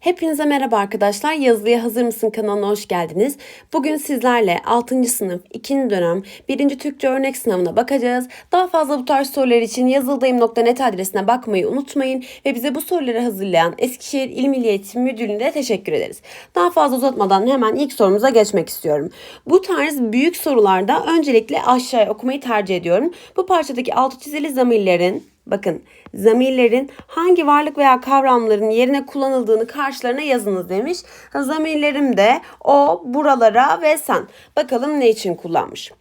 Hepinize merhaba arkadaşlar. Yazılıya Hazır mısın kanalına hoş geldiniz. Bugün sizlerle 6. sınıf 2. dönem 1. Türkçe örnek sınavına bakacağız. Daha fazla bu tarz sorular için yazıldayım.net adresine bakmayı unutmayın ve bize bu soruları hazırlayan Eskişehir İl Milli Eğitim Müdürlüğü'ne teşekkür ederiz. Daha fazla uzatmadan hemen ilk sorumuza geçmek istiyorum. Bu tarz büyük sorularda öncelikle aşağıya okumayı tercih ediyorum. Bu parçadaki altı çizili zamirlerin Bakın zamirlerin hangi varlık veya kavramların yerine kullanıldığını karşılarına yazınız demiş. Zamirlerim de o, buralara ve sen. Bakalım ne için kullanmış.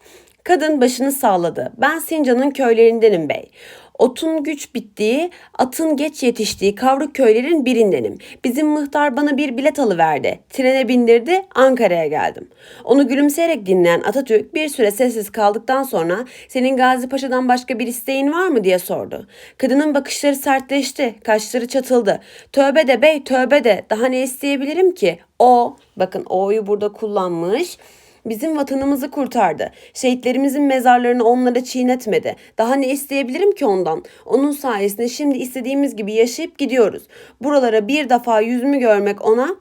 Kadın başını sağladı. Ben Sincan'ın köylerindenim bey. Otun güç bittiği, atın geç yetiştiği kavruk köylerin birindenim. Bizim mıhtar bana bir bilet alıverdi. Trene bindirdi, Ankara'ya geldim. Onu gülümseyerek dinleyen Atatürk bir süre sessiz kaldıktan sonra senin Gazi Paşa'dan başka bir isteğin var mı diye sordu. Kadının bakışları sertleşti, kaşları çatıldı. Tövbe de bey, tövbe de daha ne isteyebilirim ki? O, bakın o'yu burada kullanmış bizim vatanımızı kurtardı. Şehitlerimizin mezarlarını onlara çiğnetmedi. Daha ne isteyebilirim ki ondan? Onun sayesinde şimdi istediğimiz gibi yaşayıp gidiyoruz. Buralara bir defa yüzümü görmek ona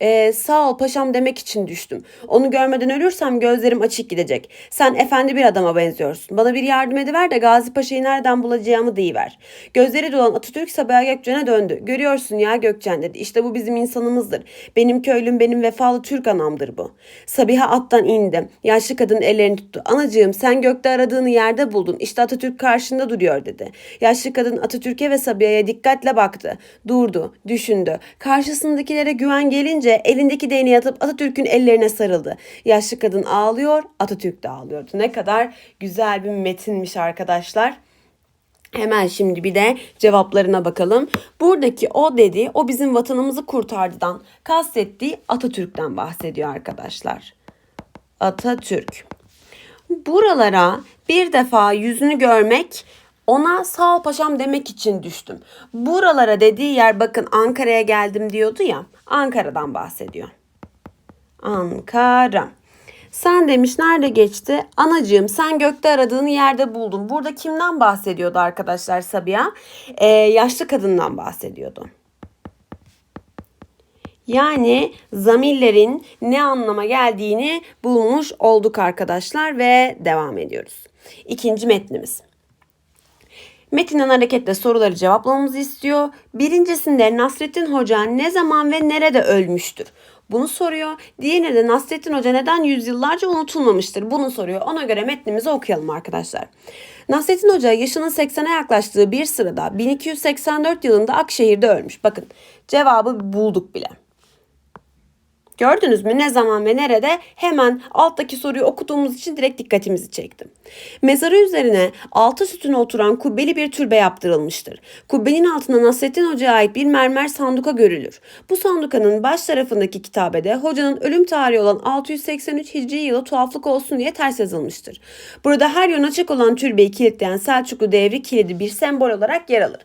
ee, sağ ol paşam demek için düştüm. Onu görmeden ölürsem gözlerim açık gidecek. Sen efendi bir adama benziyorsun. Bana bir yardım ediver de Gazi Paşa'yı nereden bulacağımı deyiver. Gözleri dolan Atatürk Sabiha Gökçen'e döndü. Görüyorsun ya Gökçen dedi. İşte bu bizim insanımızdır. Benim köylüm benim vefalı Türk anamdır bu. Sabiha attan indi. Yaşlı kadın ellerini tuttu. Anacığım sen gökte aradığını yerde buldun. İşte Atatürk karşında duruyor dedi. Yaşlı kadın Atatürk'e ve Sabiha'ya dikkatle baktı. Durdu, düşündü. Karşısındakilere güven gelince Önce elindeki değneği atıp Atatürk'ün ellerine sarıldı. Yaşlı kadın ağlıyor, Atatürk de ağlıyordu. Ne kadar güzel bir metinmiş arkadaşlar. Hemen şimdi bir de cevaplarına bakalım. Buradaki o dedi, o bizim vatanımızı kurtardıdan kastettiği Atatürk'ten bahsediyor arkadaşlar. Atatürk. Buralara bir defa yüzünü görmek ona sağ ol paşam demek için düştüm. Buralara dediği yer bakın Ankara'ya geldim diyordu ya. Ankara'dan bahsediyor. Ankara. Sen demiş nerede geçti? Anacığım sen gökte aradığını yerde buldun. Burada kimden bahsediyordu arkadaşlar Sabiha? Ee, yaşlı kadından bahsediyordu. Yani zamirlerin ne anlama geldiğini bulmuş olduk arkadaşlar ve devam ediyoruz. İkinci metnimiz. Metinden hareketle soruları cevaplamamızı istiyor. Birincisinde Nasrettin Hoca ne zaman ve nerede ölmüştür? Bunu soruyor. Diğerinde de Nasrettin Hoca neden yüzyıllarca unutulmamıştır? Bunu soruyor. Ona göre metnimizi okuyalım arkadaşlar. Nasrettin Hoca yaşının 80'e yaklaştığı bir sırada 1284 yılında Akşehir'de ölmüş. Bakın cevabı bulduk bile. Gördünüz mü ne zaman ve nerede? Hemen alttaki soruyu okuduğumuz için direkt dikkatimizi çektim. Mezarı üzerine altı sütuna oturan kubbeli bir türbe yaptırılmıştır. Kubbenin altında Nasrettin Hoca'ya ait bir mermer sanduka görülür. Bu sandukanın baş tarafındaki kitabede hocanın ölüm tarihi olan 683 Hicri yılı tuhaflık olsun diye ters yazılmıştır. Burada her yön açık olan türbeyi kilitleyen Selçuklu devri kilidi bir sembol olarak yer alır.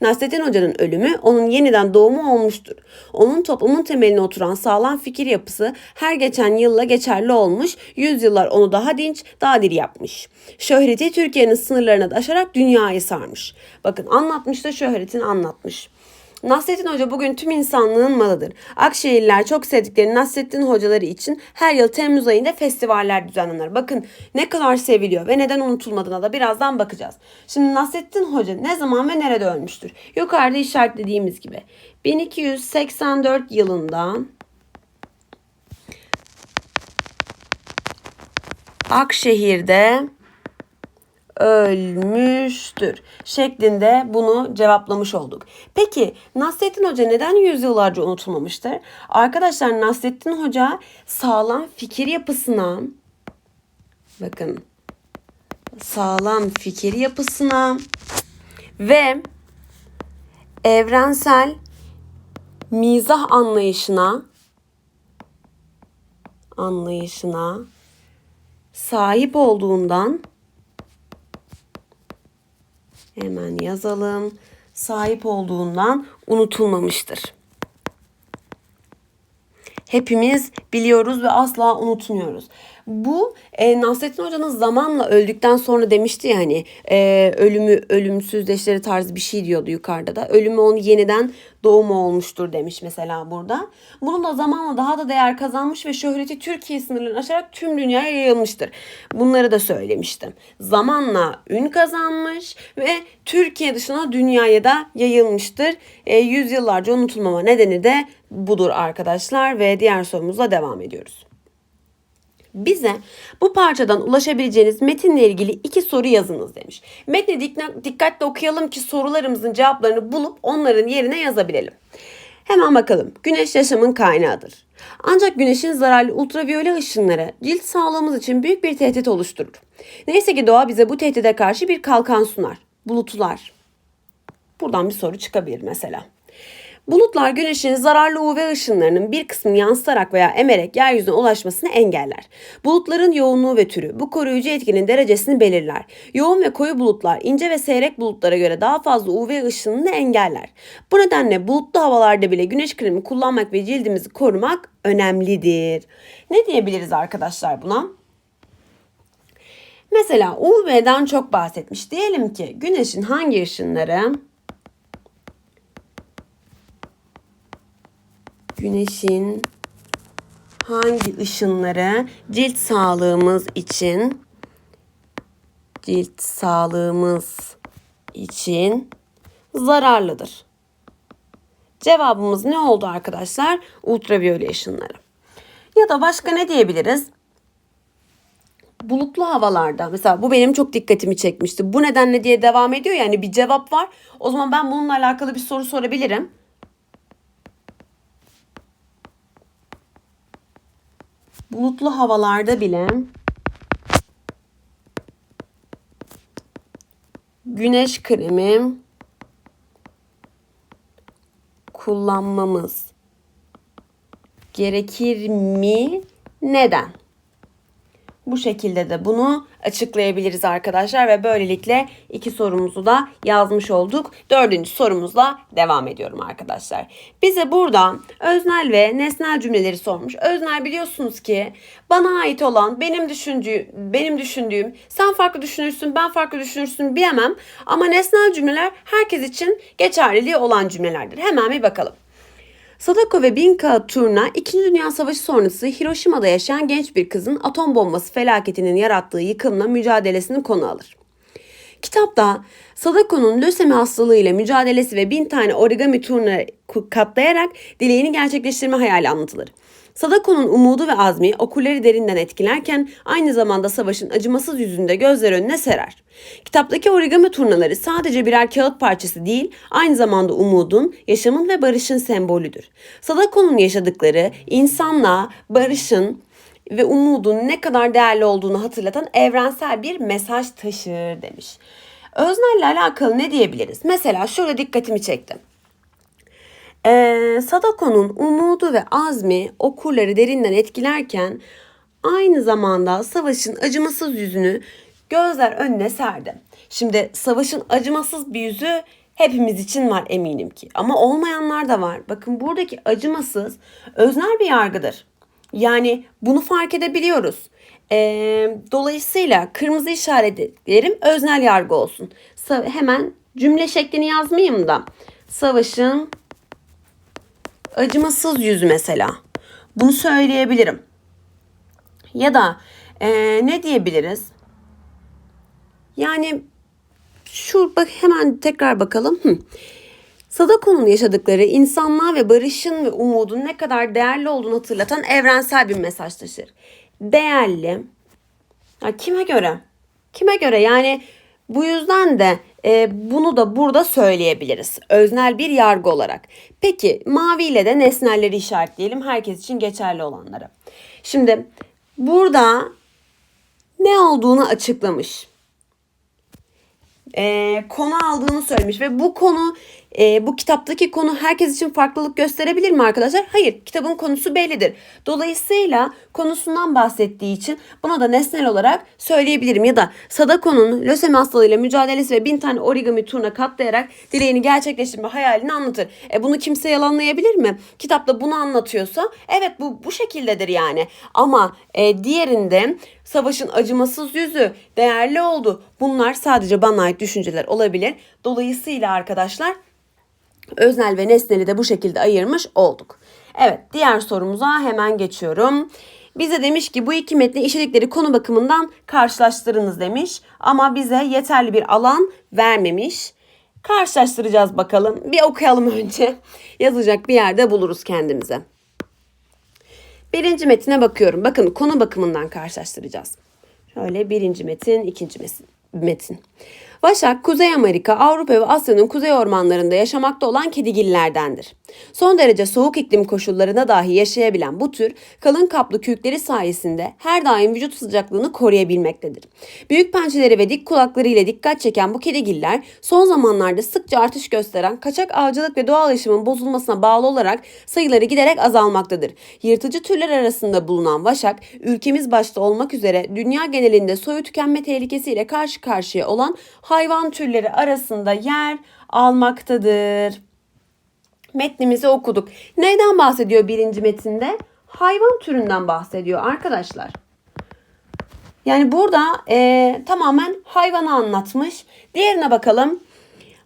Nasrettin Hoca'nın ölümü onun yeniden doğumu olmuştur. Onun toplumun temeline oturan sağlam fikir yapısı her geçen yılla geçerli olmuş, yüzyıllar onu daha dinç, daha diri yapmış. Şöhreti Türkiye'nin sınırlarına da aşarak dünyayı sarmış. Bakın anlatmış da şöhretini anlatmış. Nasrettin Hoca bugün tüm insanlığın malıdır. Akşehirliler çok sevdikleri Nasrettin hocaları için her yıl Temmuz ayında festivaller düzenlenir. Bakın ne kadar seviliyor ve neden unutulmadığına da birazdan bakacağız. Şimdi Nasrettin Hoca ne zaman ve nerede ölmüştür? Yukarıda işaretlediğimiz gibi 1284 yılında Akşehir'de ölmüştür şeklinde bunu cevaplamış olduk. Peki Nasrettin Hoca neden yüzyıllarca unutulmamıştır? Arkadaşlar Nasrettin Hoca sağlam fikir yapısına bakın sağlam fikir yapısına ve evrensel mizah anlayışına anlayışına sahip olduğundan Hemen yazalım. Sahip olduğundan unutulmamıştır. Hepimiz biliyoruz ve asla unutmuyoruz. Bu e, Nasrettin Hoca'nın zamanla öldükten sonra demişti ya hani e, ölümü ölümsüzleşleri tarzı bir şey diyordu yukarıda da. Ölümü onu yeniden doğumu olmuştur demiş mesela burada. Bunun da zamanla daha da değer kazanmış ve şöhreti Türkiye sınırlarını aşarak tüm dünyaya yayılmıştır. Bunları da söylemiştim. Zamanla ün kazanmış ve Türkiye dışına dünyaya da yayılmıştır. E, yüzyıllarca unutulmama nedeni de budur arkadaşlar ve diğer sorumuzla devam ediyoruz. Bize bu parçadan ulaşabileceğiniz metinle ilgili iki soru yazınız demiş. Metni dik- dikkatle okuyalım ki sorularımızın cevaplarını bulup onların yerine yazabilelim. Hemen bakalım. Güneş yaşamın kaynağıdır. Ancak güneşin zararlı ultraviyole ışınları cilt sağlığımız için büyük bir tehdit oluşturur. Neyse ki doğa bize bu tehdide karşı bir kalkan sunar. Bulutlar. Buradan bir soru çıkabilir mesela. Bulutlar güneşin zararlı UV ışınlarının bir kısmını yansıtarak veya emerek yeryüzüne ulaşmasını engeller. Bulutların yoğunluğu ve türü bu koruyucu etkinin derecesini belirler. Yoğun ve koyu bulutlar ince ve seyrek bulutlara göre daha fazla UV ışınını engeller. Bu nedenle bulutlu havalarda bile güneş kremi kullanmak ve cildimizi korumak önemlidir. Ne diyebiliriz arkadaşlar buna? Mesela UV'den çok bahsetmiş. Diyelim ki güneşin hangi ışınları güneşin hangi ışınları cilt sağlığımız için cilt sağlığımız için zararlıdır? Cevabımız ne oldu arkadaşlar? Ultraviyole ışınları. Ya da başka ne diyebiliriz? bulutlu havalarda mesela bu benim çok dikkatimi çekmişti. Bu nedenle diye devam ediyor yani bir cevap var. O zaman ben bununla alakalı bir soru sorabilirim. Bulutlu havalarda bile güneş kremi kullanmamız gerekir mi? Neden? Bu şekilde de bunu açıklayabiliriz arkadaşlar ve böylelikle iki sorumuzu da yazmış olduk. Dördüncü sorumuzla devam ediyorum arkadaşlar. Bize burada öznel ve nesnel cümleleri sormuş. Öznel biliyorsunuz ki bana ait olan benim düşündüğüm, benim düşündüğüm sen farklı düşünürsün ben farklı düşünürsün diyemem. Ama nesnel cümleler herkes için geçerliliği olan cümlelerdir. Hemen bir bakalım. Sadako ve Binka Turna 2. Dünya Savaşı sonrası Hiroşima'da yaşayan genç bir kızın atom bombası felaketinin yarattığı yıkımla mücadelesini konu alır. Kitapta Sadako'nun lösemi hastalığıyla mücadelesi ve bin tane origami turna katlayarak dileğini gerçekleştirme hayali anlatılır. Sadako'nun umudu ve azmi okulları derinden etkilerken aynı zamanda savaşın acımasız yüzünde gözler önüne serer. Kitaptaki origami turnaları sadece birer kağıt parçası değil, aynı zamanda umudun, yaşamın ve barışın sembolüdür. Sadako'nun yaşadıkları insanla barışın ve umudun ne kadar değerli olduğunu hatırlatan evrensel bir mesaj taşır demiş. Öznel'le alakalı ne diyebiliriz? Mesela şöyle dikkatimi çekti. Ee, Sadako'nun umudu ve azmi okurları derinden etkilerken aynı zamanda savaşın acımasız yüzünü gözler önüne serdi. Şimdi savaşın acımasız bir yüzü hepimiz için var eminim ki. Ama olmayanlar da var. Bakın buradaki acımasız öznel bir yargıdır. Yani bunu fark edebiliyoruz. Ee, dolayısıyla kırmızı işaretlerim öznel yargı olsun. Sa- hemen cümle şeklini yazmayayım da. Savaşın acımasız yüzü mesela. Bunu söyleyebilirim. Ya da e, ne diyebiliriz? Yani şu bak hemen tekrar bakalım. Hı. Sadako'nun yaşadıkları insanlığa ve barışın ve umudun ne kadar değerli olduğunu hatırlatan evrensel bir mesaj taşır. Değerli. Ya kime göre? Kime göre? Yani bu yüzden de e, bunu da burada söyleyebiliriz. Öznel bir yargı olarak. Peki maviyle de nesnelleri işaretleyelim. Herkes için geçerli olanları. Şimdi burada ne olduğunu açıklamış. E, konu aldığını söylemiş ve bu konu e, bu kitaptaki konu herkes için farklılık gösterebilir mi arkadaşlar? Hayır. Kitabın konusu bellidir. Dolayısıyla konusundan bahsettiği için buna da nesnel olarak söyleyebilirim. Ya da Sadako'nun lösemi hastalığıyla mücadelesi ve bin tane origami turuna katlayarak dileğini gerçekleştirme hayalini anlatır. E bunu kimse yalanlayabilir mi? Kitapta bunu anlatıyorsa evet bu bu şekildedir yani. Ama e, diğerinde savaşın acımasız yüzü, değerli oldu. Bunlar sadece bana ait düşünceler olabilir. Dolayısıyla arkadaşlar öznel ve nesneli de bu şekilde ayırmış olduk. Evet diğer sorumuza hemen geçiyorum. Bize demiş ki bu iki metni işledikleri konu bakımından karşılaştırınız demiş. Ama bize yeterli bir alan vermemiş. Karşılaştıracağız bakalım. Bir okuyalım önce. Yazacak bir yerde buluruz kendimize. Birinci metine bakıyorum. Bakın konu bakımından karşılaştıracağız. Şöyle birinci metin, ikinci metin. Vaşak, Kuzey Amerika, Avrupa ve Asya'nın kuzey ormanlarında yaşamakta olan kedigillerdendir. Son derece soğuk iklim koşullarında dahi yaşayabilen bu tür kalın kaplı kürkleri sayesinde her daim vücut sıcaklığını koruyabilmektedir. Büyük pençeleri ve dik kulakları ile dikkat çeken bu kedigiller son zamanlarda sıkça artış gösteren kaçak avcılık ve doğal yaşamın bozulmasına bağlı olarak sayıları giderek azalmaktadır. Yırtıcı türler arasında bulunan vaşak, ülkemiz başta olmak üzere dünya genelinde soyu tükenme tehlikesiyle karşı karşıya olan hayvan türleri arasında yer almaktadır. Metnimizi okuduk. Neyden bahsediyor birinci metinde? Hayvan türünden bahsediyor arkadaşlar. Yani burada e, tamamen hayvanı anlatmış. Diğerine bakalım.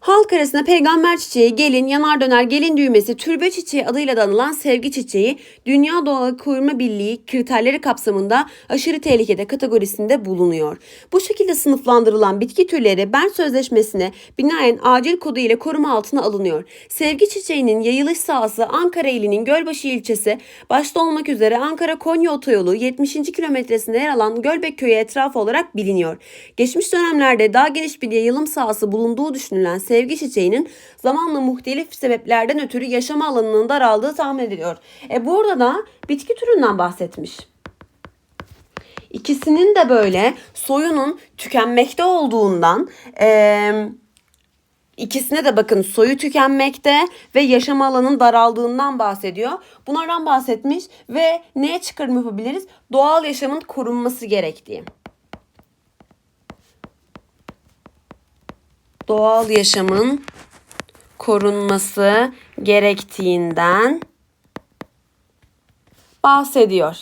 Halk arasında peygamber çiçeği, gelin, yanar döner, gelin düğmesi, türbe çiçeği adıyla da anılan sevgi çiçeği, Dünya Doğa Koruma Birliği kriterleri kapsamında aşırı tehlikede kategorisinde bulunuyor. Bu şekilde sınıflandırılan bitki türleri Bern Sözleşmesi'ne binaen acil kodu ile koruma altına alınıyor. Sevgi çiçeğinin yayılış sahası Ankara ilinin Gölbaşı ilçesi başta olmak üzere Ankara-Konya otoyolu 70. kilometresinde yer alan Gölbek köyü etrafı olarak biliniyor. Geçmiş dönemlerde daha geniş bir yayılım sahası bulunduğu düşünülen sevgi çiçeğinin zamanla muhtelif sebeplerden ötürü yaşama alanının daraldığı tahmin ediliyor. E burada da bitki türünden bahsetmiş. İkisinin de böyle soyunun tükenmekte olduğundan e, ikisine de bakın soyu tükenmekte ve yaşam alanının daraldığından bahsediyor. Bunlardan bahsetmiş ve neye çıkarım yapabiliriz? Doğal yaşamın korunması gerektiği. Doğal yaşamın korunması gerektiğinden bahsediyor.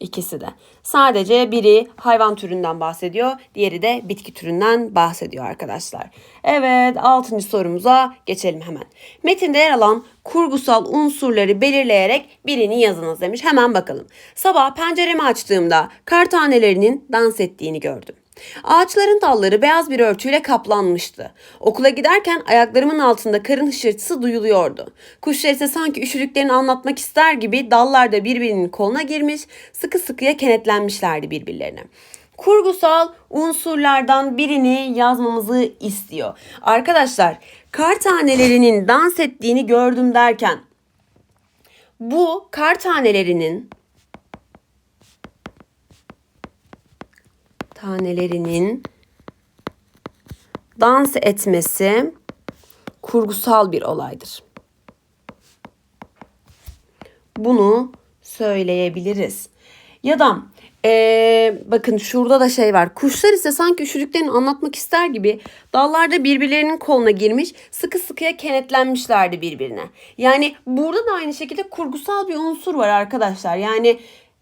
İkisi de. Sadece biri hayvan türünden bahsediyor, diğeri de bitki türünden bahsediyor arkadaşlar. Evet, altıncı sorumuza geçelim hemen. Metinde yer alan kurgusal unsurları belirleyerek birini yazınız demiş. Hemen bakalım. Sabah penceremi açtığımda kar tanelerinin dans ettiğini gördüm. Ağaçların dalları beyaz bir örtüyle kaplanmıştı. Okula giderken ayaklarımın altında karın hışırtısı duyuluyordu. Kuşlar ise sanki üşüdüklerini anlatmak ister gibi dallarda birbirinin koluna girmiş, sıkı sıkıya kenetlenmişlerdi birbirlerine kurgusal unsurlardan birini yazmamızı istiyor. Arkadaşlar kar tanelerinin dans ettiğini gördüm derken bu kar tanelerinin tanelerinin dans etmesi kurgusal bir olaydır. Bunu söyleyebiliriz. Ya da ee, bakın şurada da şey var. Kuşlar ise sanki üşüdüklerini anlatmak ister gibi dallarda birbirlerinin koluna girmiş sıkı sıkıya kenetlenmişlerdi birbirine. Yani burada da aynı şekilde kurgusal bir unsur var arkadaşlar. Yani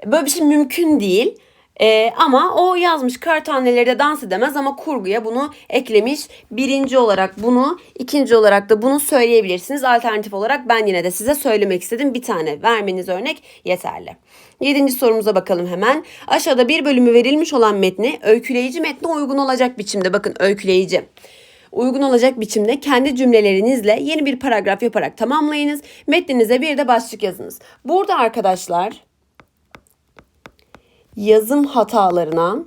böyle bir şey mümkün değil. Ee, ama o yazmış kar taneleri de dans edemez ama kurguya bunu eklemiş. Birinci olarak bunu, ikinci olarak da bunu söyleyebilirsiniz. Alternatif olarak ben yine de size söylemek istedim. Bir tane vermeniz örnek yeterli. Yedinci sorumuza bakalım hemen. Aşağıda bir bölümü verilmiş olan metni öyküleyici metne uygun olacak biçimde. Bakın öyküleyici uygun olacak biçimde kendi cümlelerinizle yeni bir paragraf yaparak tamamlayınız. Metninize bir de başlık yazınız. Burada arkadaşlar yazım hatalarına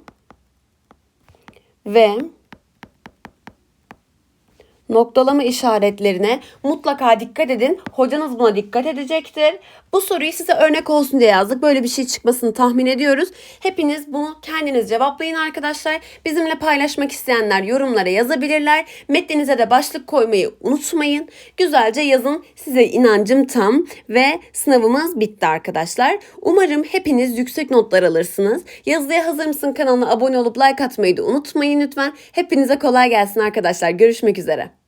ve noktalama işaretlerine mutlaka dikkat edin. Hocanız buna dikkat edecektir. Bu soruyu size örnek olsun diye yazdık. Böyle bir şey çıkmasını tahmin ediyoruz. Hepiniz bunu kendiniz cevaplayın arkadaşlar. Bizimle paylaşmak isteyenler yorumlara yazabilirler. Metninize de başlık koymayı unutmayın. Güzelce yazın. Size inancım tam ve sınavımız bitti arkadaşlar. Umarım hepiniz yüksek notlar alırsınız. Yazıya hazır mısın kanalına abone olup like atmayı da unutmayın lütfen. Hepinize kolay gelsin arkadaşlar. Görüşmek üzere.